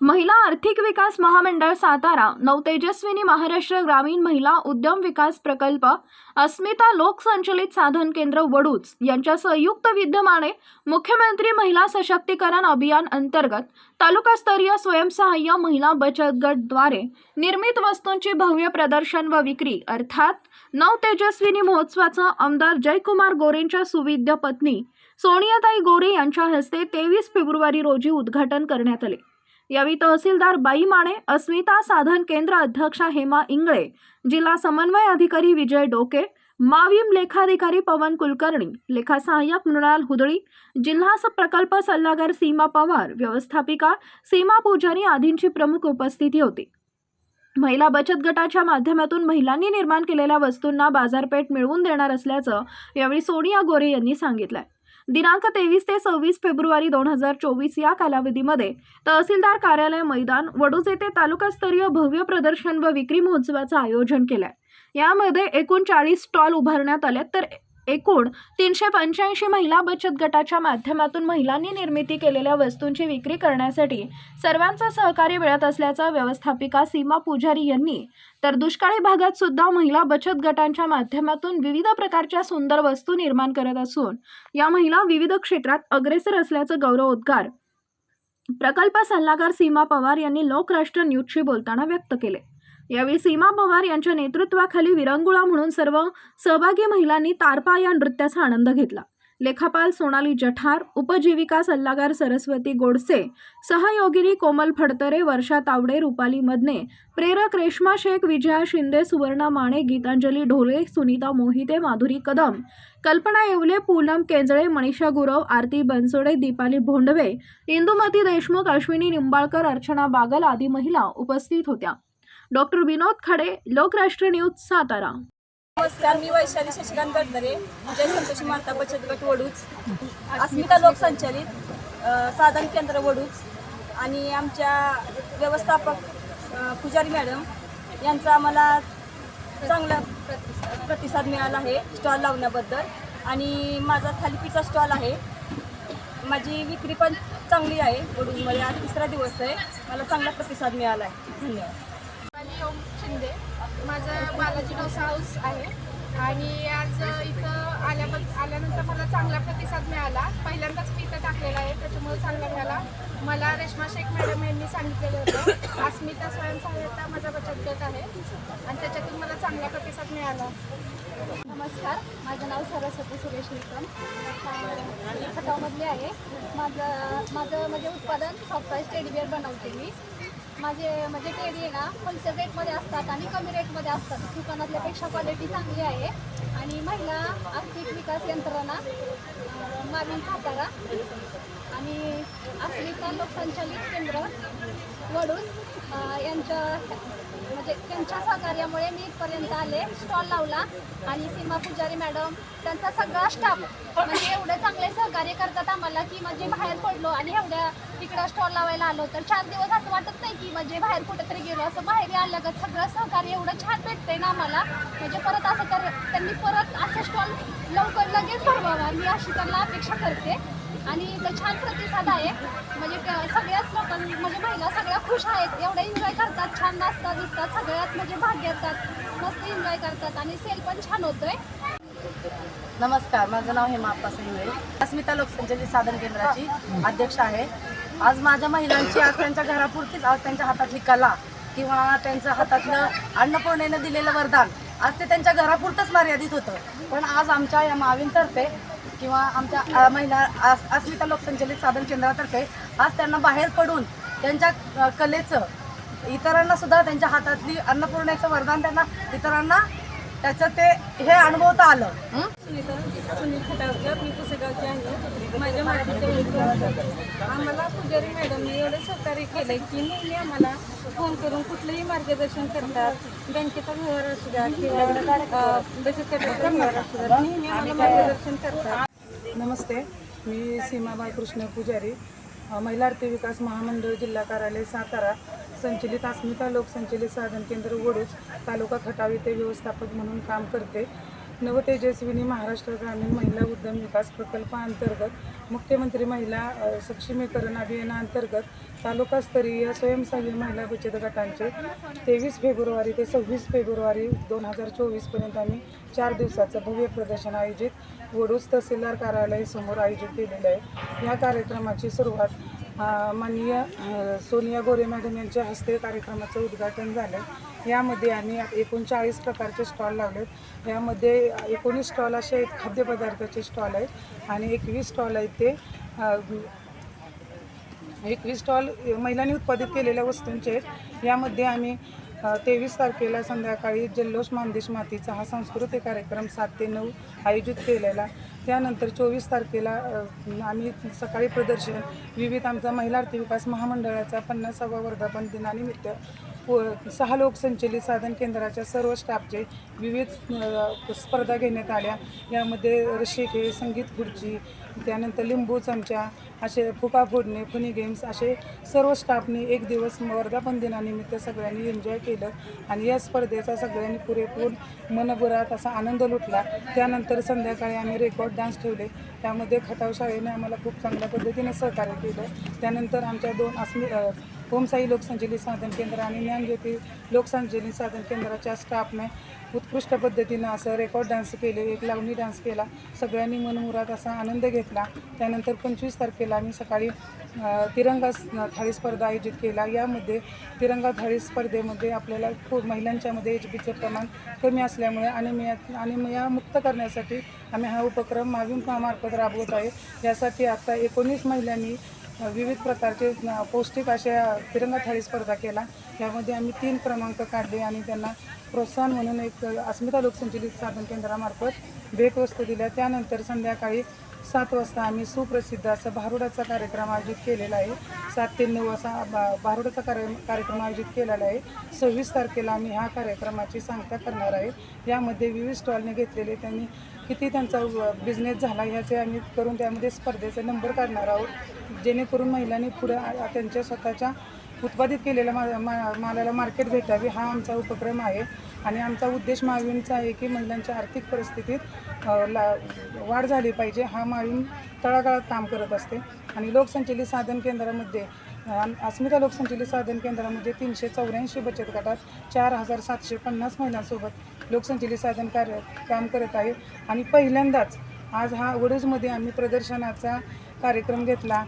महिला आर्थिक विकास महामंडळ सातारा नवतेजस्विनी महाराष्ट्र ग्रामीण महिला उद्यम विकास प्रकल्प अस्मिता लोकसंचलित साधन केंद्र वडूच यांच्या संयुक्त विद्यमाने मुख्यमंत्री महिला सशक्तीकरण अभियान अंतर्गत तालुकास्तरीय स्वयंसहाय्य महिला बचत गटद्वारे निर्मित वस्तूंची भव्य प्रदर्शन व विक्री अर्थात नव तेजस्विनी महोत्सवाचं आमदार जयकुमार गोरेंच्या सुविद्य पत्नी सोनियाताई गोरे यांच्या हस्ते तेवीस फेब्रुवारी रोजी उद्घाटन करण्यात आले. यावेळी तहसीलदार बाई माने अस्मिता साधन केंद्र अध्यक्षा हेमा इंगळे जिल्हा समन्वय अधिकारी विजय डोके माविम लेखाधिकारी पवन कुलकर्णी लेखा सहाय्यक मृणाल हुदळी जिल्हा स- प्रकल्प सल्लागार सीमा पवार व्यवस्थापिका सीमा पुजारी आदींची प्रमुख उपस्थिती होती. महिला बचत गटाच्या माध्यमातून महिलांनी निर्माण केलेल्या वस्तूंना बाजारपेठ मिळवून देणार असल्याचं यावेळी सोनिया गोरे यांनी सांगितलंय. दिनांक तेवीस ते सव्वीस फेब्रुवारी दोन हजार चोवीस या कालावधीमध्ये तहसीलदार कार्यालय मैदान वडूज येथे तालुकास्तरीय भव्य प्रदर्शन व विक्री महोत्सवाचं आयोजन केलंय. यामध्ये एकूण चाळीस स्टॉल उभारण्यात आले तर एकूण तीनशे पंच्याऐंशी महिला बचत गटाच्या माध्यमातून महिलांनी निर्मिती केलेल्या वस्तूंची विक्री करण्यासाठी सर्वांचं सहकार्य मिळत असल्याचं व्यवस्थापिका सीमा पुजारी यांनी तर दुष्काळी भागात सुद्धा महिला बचत गटांच्या माध्यमातून विविध प्रकारच्या सुंदर वस्तू निर्माण करत असून या महिला विविध क्षेत्रात अग्रेसर असल्याचं गौरवोद्गार प्रकल्प सल्लागार सीमा पवार यांनी लोकराष्ट्र न्यूजशी बोलताना व्यक्त केले. यावेळी सीमा पवार यांच्या नेतृत्वाखाली विरंगुळा म्हणून सर्व सहभागी महिलांनी तारपा या नृत्याचा आनंद घेतला. लेखापाल सोनाली जठार उपजीविका सल्लागार सरस्वती गोडसे सहयोगिनी कोमल फडतरे वर्षा तावडे रुपाली मदने प्रेरक रेश्मा शेख विजया शिंदे सुवर्णा माने गीतांजली ढोले सुनीता मोहिते माधुरी कदम कल्पना येवले पूनम केंजळे मनीषा गुरव आरती बनसोडे दीपाली भोंडवे इंदुमती देशमुख अश्विनी निंबाळकर अर्चना बागल आदी महिला उपस्थित होत्या. डॉक्टर विनोद खडे लोकराष्ट्र न्यूज सातारा. नमस्कार मी वैशाली शशिकांत गडदरे जय संतोषी माता बचत गट वडूच. अस्मिता लोकसंचालित साधन केंद्र वडूच. आणि आमच्या व्यवस्थापक पुजारी मॅडम यांचा आम्हाला चांगला प्रतिसाद मिळाला आहे स्टॉल लावण्याबद्दल. आणि माझा थालीपीठचा स्टॉल आहे. माझी विक्री पण चांगली आहे वडूजमध्ये आज तिसरा दिवस आहे. मला चांगला प्रतिसाद मिळाला आहे. धन्यवाद. शिंदे माझं बालाजी डोसा हाऊस आहे. आणि आज इथं आल्याबद्दल आल्यानंतर मला चांगला प्रतिसाद मिळाला. पहिल्यांदाच मी इथं टाकलेला आहे त्याच्यामुळे चांगला मिळाला. मला रेश्मा शेख मॅडम यांनी सांगितलेलं होतं अस्मिता स्वयंसहाय्यता माझा बचत गट आहे. आणि त्याच्यातून मला चांगला प्रतिसाद मिळाला. नमस्कार माझं नाव सरस्वती सुरेश निकम. मी खटावमधली आहे. माझं माझं म्हणजे उत्पादन सॉफ्टवेअर टेडीवेअर बनवते मी. माझे म्हणजे टेडी आहे ना होलसेल रेटमध्ये असतात आणि कमी रेटमध्ये असतात. दुकानातल्यापेक्षा क्वालिटी चांगली आहे. आणि महिला आर्थिक विकास यंत्रणा मागून सातारा. आणि अस्मिता लोकसंचालित केंद्र वडूस यांच्या म्हणजे त्यांच्या सहकार्यामुळे मी इथपर्यंत आले स्टॉल लावला आणि सीमा पुजारी मॅडम त्यांचा सगळा स्टाफ म्हणजे एवढे चांगले सहकार्य करतात आम्हाला की म्हणजे बाहेर पडलो आणि एवढ्या तिकडं स्टॉल लावायला आलो. तर चार दिवस असं वाटत नाही की म्हणजे बाहेर कुठेतरी गेलो असं बाहेर आल्यागत सगळं सहकार्य एवढं छान भेटतंय ना आम्हाला. म्हणजे परत असं तर त्यांनी परत असं स्टॉल लवकर लगेच भरवावा मी अशी त्यांना अपेक्षा करते. आणि इथं छान प्रतिसाद आहे. म्हणजे सगळ्याच लोकांनी म्हणजे महिला सगळ्या खुश आहेत. एवढं एन्जॉय करतात छान नाचतात दिसतात. सगळ्यात म्हणजे भाग घेतात. मस्त एन्जॉय करतात आणि सेल पण छान होतोय. नमस्कार माझं नाव हेमा अप्पा अस्मिता लोकसंचालित साधन केंद्राची अध्यक्ष आहे. आज माझ्या महिलांची आज त्यांच्या घरापुरतीच आज त्यांच्या हातातली कला किंवा त्यांचं हातातलं अन्नपूर्णेनं दिलेलं वरदान आज ते त्यांच्या घरापुरतंच मर्यादित होतं. पण आज आमच्या या मावींतर्फे किंवा आमच्या महिला अस्मिता लोकसंचलित साधन केंद्रातर्फे आज त्यांना बाहेर पडून त्यांच्या कलेचं इतरांना सुद्धा त्यांच्या हातातली अन्नपूर्णेचं वरदान त्यांना इतरांना त्याचं ते हे अनुभवता आलं? सुनीता सुनील खटावकर मी पुसेगावची आहे. माझ्या ओळखी आम्हाला पुजारी मॅडमने एवढं सहकार्य केलं की नेहमी आम्हाला फोन करून कुठलंही मार्गदर्शन करतात. बँकेचा व्यवहार असू द्या किंवा बचत गटाचा व्यवहार असू द्या नेहमी आम्हाला मार्गदर्शन करतात. नमस्ते. मी सीमा बाळकृष्ण पुजारी. महिला आर्थिक विकास महामंडळ जिल्हा कार्यालय सातारा संचलित अस्मिता लोकसंचलित साधन केंद्र वडूज तालुका खटाव येथे व्यवस्थापक म्हणून काम करते. नवतेजस्विनी महाराष्ट्र ग्रामीण महिला उद्यम विकास प्रकल्पाअंतर्गत मुख्यमंत्री महिला सक्षमीकरण अभियानाअंतर्गत तालुकास्तरीय स्वयंसहाय्य महिला बचत गटांचे तेवीस फेब्रुवारी ते सव्वीस फेब्रुवारी दोन हजार चोवीसपर्यंत आम्ही चार दिवसाचं भव्य प्रदर्शन आयोजित वडूस तहसीलदार कार्यालयासमोर आयोजित केलेलं आहे. या कार्यक्रमाची सुरुवात माननीय सोनिया गोरे मॅडम यांच्या हस्ते कार्यक्रमाचं उद्घाटन झालं यामध्ये आम्ही एकोणचाळीस प्रकारचे स्टॉल लावले आहेत. यामध्ये एकोणीस स्टॉल असे आहेत खाद्यपदार्थाचे स्टॉल आहेत आणि एकवीस स्टॉल आहेत ते एकवीस स्टॉल महिलांनी उत्पादित केलेल्या वस्तूंचे आहेत. यामध्ये आम्ही तेवीस तारखेला संध्याकाळी जल्लोष मानदेश मातीचा हा सांस्कृतिक कार्यक्रम सात ते नऊ आयोजित केलेला. त्यानंतर चोवीस तारखेला आम्ही सकाळी प्रदर्शन विविध आमचा महिला आर्थिक विकास महामंडळाचा पन्नासावा वर्धापन दिनानिमित्त सहा लोकसंचलित साधन केंद्राच्या सर्व स्टाफचे विविध स्पर्धा घेण्यात आल्या. यामध्ये रशी संगीत खुर्ची त्यानंतर लिंबू चमचा असे फुका फोडणे फनी गेम्स असे सर्व स्टाफनी एक दिवस वर्धापन दिनानिमित्त सगळ्यांनी एन्जॉय केलं आणि या स्पर्धेचा सगळ्यांनी पुरेपूर मनगुरात असा आनंद लुटला. त्यानंतर संध्याकाळी आम्ही रेकॉर्ड डान्स ठेवले. त्यामध्ये खटाव शाळेने आम्हाला खूप चांगल्या पद्धतीने सहकार्य केलं. त्यानंतर आमच्या दोन अस्मि ओमसाई लोकसंचलित साधन केंद्र आणि ज्ञानज्योती लोकसंचलित साधन केंद्राच्या स्टाफने उत्कृष्ट पद्धतीनं असं रेकॉर्ड डान्स केले एक लावणी डान्स केला. सगळ्यांनी मनमुरात असा आनंद घेतला. त्यानंतर पंचवीस तारखेला आम्ही सकाळी तिरंगा थाळी स्पर्धा आयोजित केला. यामध्ये तिरंगा थाळी स्पर्धेमध्ये आपल्याला खूप महिलांच्यामध्ये एच बीचं प्रमाण कमी असल्यामुळे आणि अनिमिया मुक्त करण्यासाठी आम्ही हा उपक्रम माविम मार्फत राबवत आहे. यासाठी आता एकोणीस महिलांनी विविध प्रकारचे पौष्टिक अशा तिरंगा थाळी स्पर्धा केला. यामध्ये आम्ही तीन क्रमांक काढले आणि त्यांना प्रोत्साहन म्हणून एक अस्मिता लोकसंचलित साधन केंद्रामार्फत भेटवस्तू दिल्या. त्यानंतर संध्याकाळी सात वाजता आम्ही सुप्रसिद्ध असा भारुडाचा कार्यक्रम आयोजित केलेला आहे. सात ते नऊ असा बा- भारुडाचा कार्य कार्यक्रम आयोजित केलेला आहे. सव्वीस तारखेला आम्ही ह्या कार्यक्रमाची सांगता करणार आहे. यामध्ये विविध स्टॉलने घेतलेले त्यांनी किती त्यांचा बिझनेस झाला ह्याचे आम्ही करून त्यामध्ये स्पर्धेचे नंबर काढणार आहोत. जेणेकरून महिलांनी पुढे त्यांच्या स्वतःच्या उत्पादित केलेल्या मा मा मालाला मार्केट भेटावी हा आमचा उपक्रम आहे. आणि आमचा उद्देश माविमचा आहे की महिलांच्या आर्थिक परिस्थितीत ला वाढ झाली पाहिजे हा माविम तळागाळात काम करत असते. आणि लोकसंचलित साधन केंद्रामध्ये अस्मिता लोकसंचलित साधन केंद्रामध्ये तीनशे चौऱ्याऐंशी बचत गटात चार हजार सातशे पन्नास महिलांसोबत लोकसंचलित साधन कार्य काम करत आहे. आणि पहिल्यांदाच आज हा वडूजमध्ये आम्ही प्रदर्शनाचा कार्यक्रम घेतला.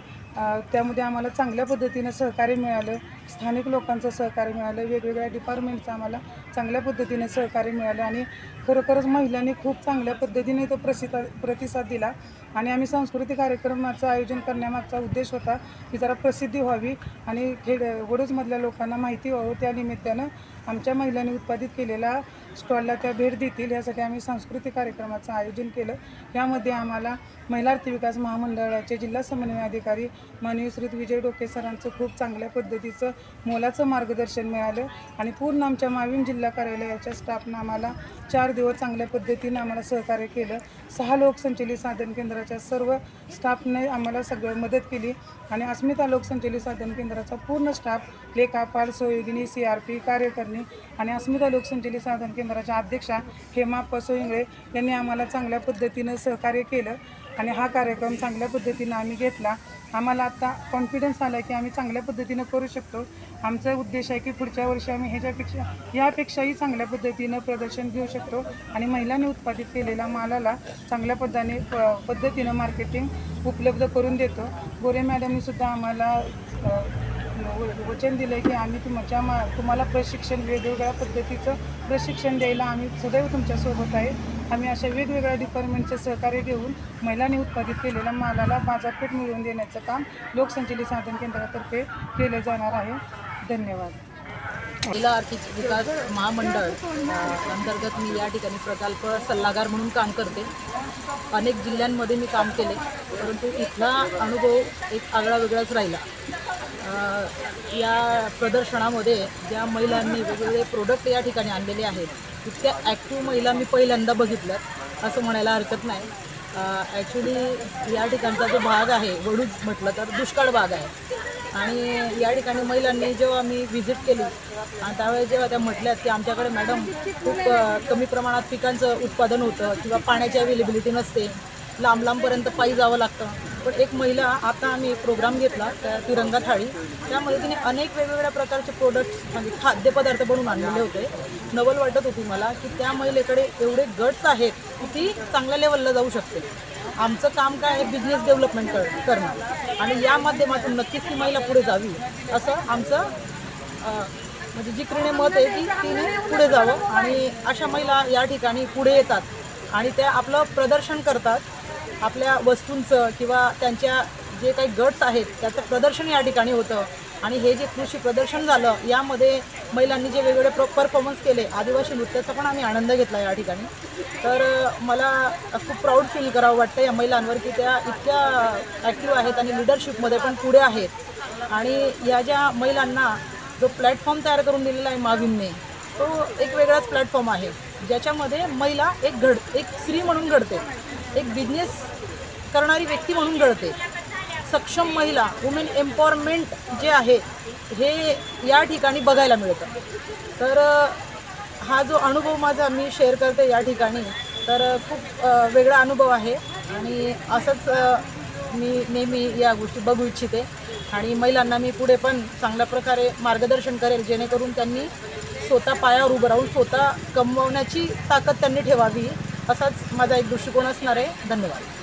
त्यामध्ये आम्हाला चांगल्या पद्धतीनं सहकार्य मिळालं. स्थानिक लोकांचं सहकार्य मिळालं वेगवेगळ्या डिपार्टमेंटचं आम्हाला चांगल्या पद्धतीने सहकार्य मिळालं आणि खरोखरच महिलांनी खूप चांगल्या पद्धतीने तो प्रसिद्ध प्रतिसाद दिला. आणि आम्ही सांस्कृतिक कार्यक्रमाचं आयोजन करण्यामागचा उद्देश होता की जरा प्रसिद्धी व्हावी आणि खेड वडूजमधल्या लोकांना माहिती व्हावं. त्या निमित्तानं आमच्या महिलांनी उत्पादित केलेला स्टॉलला त्या भेट देतील यासाठी आम्ही सांस्कृतिक कार्यक्रमाचं आयोजन केलं. यामध्ये आम्हाला महिला आर्थिक विकास महामंडळाचे जिल्हा समन्वय अधिकारी माननीय विजय डोके सरांचं खूप चांगल्या पद्धतीचं मोलाचं मार्गदर्शन मिळालं आणि पूर्ण आमच्या मावीम जिल्हा कार्यालयाच्या स्टाफनं आम्हाला चार दिवस चांगल्या पद्धतीनं आम्हाला सहकार्य केलं. सहा लोकसंचलित साधन केंद्राच्या सर्व स्टाफने आम्हाला सगळं मदत केली आणि अस्मिता लोकसंचलित साधन केंद्राचा पूर्ण स्टाफ लेखापाल सहयोगिनी सी आर पी कार्यकर्णी आणि अस्मिता लोकसंचलित साधन केंद्राच्या अध्यक्षा हेमा पसोईंगळे यांनी आम्हाला चांगल्या पद्धतीनं सहकार्य केलं. आणि हा कार्यक्रम चांगल्या पद्धतीनं आम्ही घेतला. आम्हाला आता कॉन्फिडन्स आला की आम्ही चांगल्या पद्धतीनं करू शकतो. आमचा उद्देश आहे की पुढच्या वर्षी आम्ही ह्याच्यापेक्षा यापेक्षाही चांगल्या पद्धतीनं प्रदर्शन घेऊ शकतो. आणि महिलांनी उत्पादित केलेल्या मालाला चांगल्या पद्धतीने प पद्धतीनं मार्केटिंग उपलब्ध करून देतो. गोरे मॅडमनीसुद्धा आम्हाला वचन दिलं आहे की आम्ही तुमच्या मा तुम्हाला प्रशिक्षण वेगवेगळ्या पद्धतीचं प्रशिक्षण द्यायला आम्ही सदैव तुमच्यासोबत आहे. आम्ही अशा वेगवेगळ्या डिपार्टमेंटचे सहकार्य घेऊन महिलांनी उत्पादित केलेल्या मालाला बाजारपेठ मिळवून देण्याचं काम लोकसंचलित साधन केंद्रातर्फे केलं जाणार आहे. धन्यवाद. महिला आर्थिक विकास महामंडळ अंतर्गत मी या ठिकाणी प्रकल्प सल्लागार म्हणून काम करते. अनेक जिल्ह्यांमध्ये मी काम केले परंतु इथला अनुभव एक आगळा वेगळाच राहिला या प्रदर्शनामध्ये ज्या महिलांनी वेगवेगळे प्रोडक्ट या ठिकाणी आणलेले आहेत इतक्या ॲक्टिव्ह महिला मी पहिल्यांदा बघितल्यात असं म्हणायला हरकत नाही. ॲक्च्युली या ठिकाणचा जो भाग आहे वडूज म्हटलं तर दुष्काळ भाग आहे. आणि या ठिकाणी महिलांनी जेव्हा मी व्हिजिट केली आणि त्यावेळेस जेव्हा त्या म्हटल्यात की आमच्याकडे मॅडम खूप कमी प्रमाणात पिकांचं उत्पादन होतं किंवा पाण्याची अवेलेबिलिटी नसते लांब लांबपर्यंत पायी जावं लागतं. पण एक महिला आता आम्ही एक प्रोग्राम घेतला त्या तिरंगा थाळी. त्यामध्ये तिने अनेक वेगवेगळ्या प्रकारचे प्रोडक्ट्स म्हणजे खाद्यपदार्थ बनवून आणलेले होते. नवल वाटत होती मला की त्या महिलेकडे एवढे गट्स आहेत की ती चांगल्या लेवलला जाऊ शकते. आमचं काम काय आहे? बिझनेस डेव्हलपमेंट कर करणं. आणि या माध्यमातून नक्कीच ती महिला पुढे जावी असं आमचं म्हणजे जिकरीने मत आहे की तिने पुढे जावं. आणि अशा महिला या ठिकाणी पुढे येतात आणि त्या आपलं प्रदर्शन करतात. आपल्या वस्तूंचं किंवा त्यांच्या जे काही गट्स आहेत त्याचं प्रदर्शन या ठिकाणी होतं. आणि हे जे कृषी प्रदर्शन झालं यामध्ये महिलांनी जे वेगवेगळे प्र परफॉर्मन्स केले आदिवासी नृत्याचा पण आम्ही आनंद घेतला या ठिकाणी. तर मला खूप प्राऊड फील करावं वाटतं या महिलांवर की त्या इतक्या ॲक्टिव्ह आहेत आणि लिडरशिपमध्ये पण पुढे आहेत. आणि या ज्या महिलांना जो प्लॅटफॉर्म तयार करून दिलेला आहे माविमने तो एक वेगळाच प्लॅटफॉर्म आहे ज्याच्यामध्ये महिला एक घड एक स्त्री म्हणून घडते. एक बिझनेस करणारी व्यक्ती म्हणून घडते. सक्षम महिला वुमेन एम्पॉवरमेंट जे आहे हे या ठिकाणी बघायला मिळतं. तर हा जो अनुभव माझा मी शेअर करते या ठिकाणी तर खूप वेगळा अनुभव आहे. आणि असंच मी नेहमी या गोष्टी बघू इच्छिते. आणि महिलांना मी पुढे पण चांगल्या प्रकारे मार्गदर्शन करेल जेणेकरून त्यांनी स्वतः पायावर उभं राहून स्वतः कमवण्याची ताकद त्यांनी ठेवावी. असाच माझा एक दृष्टिकोन असणार आहे. धन्यवाद.